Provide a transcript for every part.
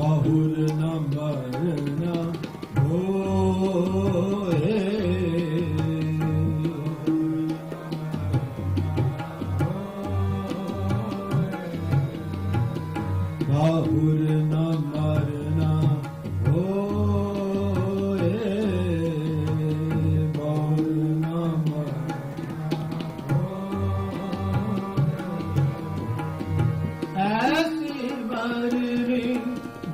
ਬਾਹੁਲ ਨਾ ਮਰਨਾ ਹੋਏ ਬਾਹੁਲ ਨਾ ਮਰਨਾ ਹੋਏ ਬਾਹੁਲ ਨਾ ਮਰਨਾ ਹੋਏ ਐਸੀ ਮਰਨੀ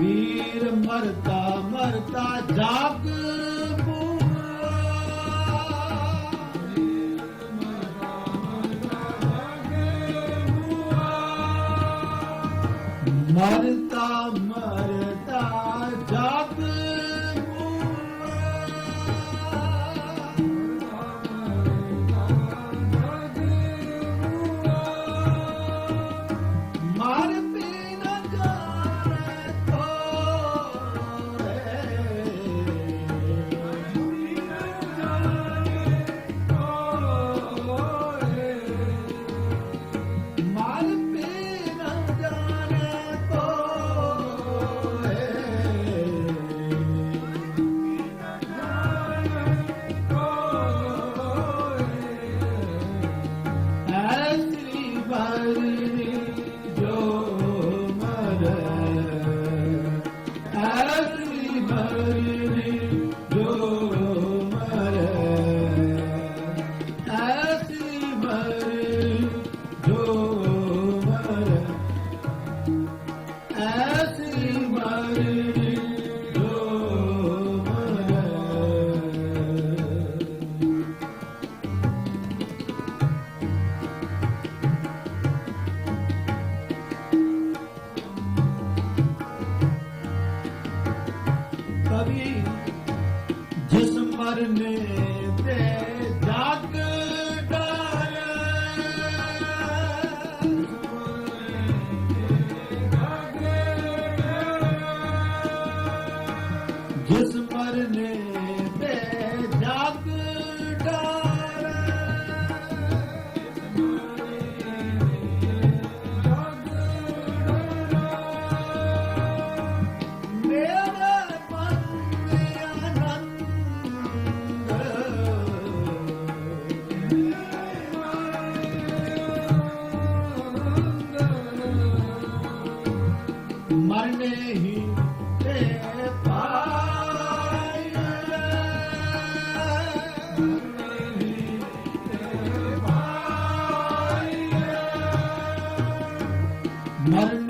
ਵੀਰ ਮਰਤਾ ਮਰਤਾ ਜਾਗ ਪੂਆ ਮਰਤਾ ਮਰਨੇ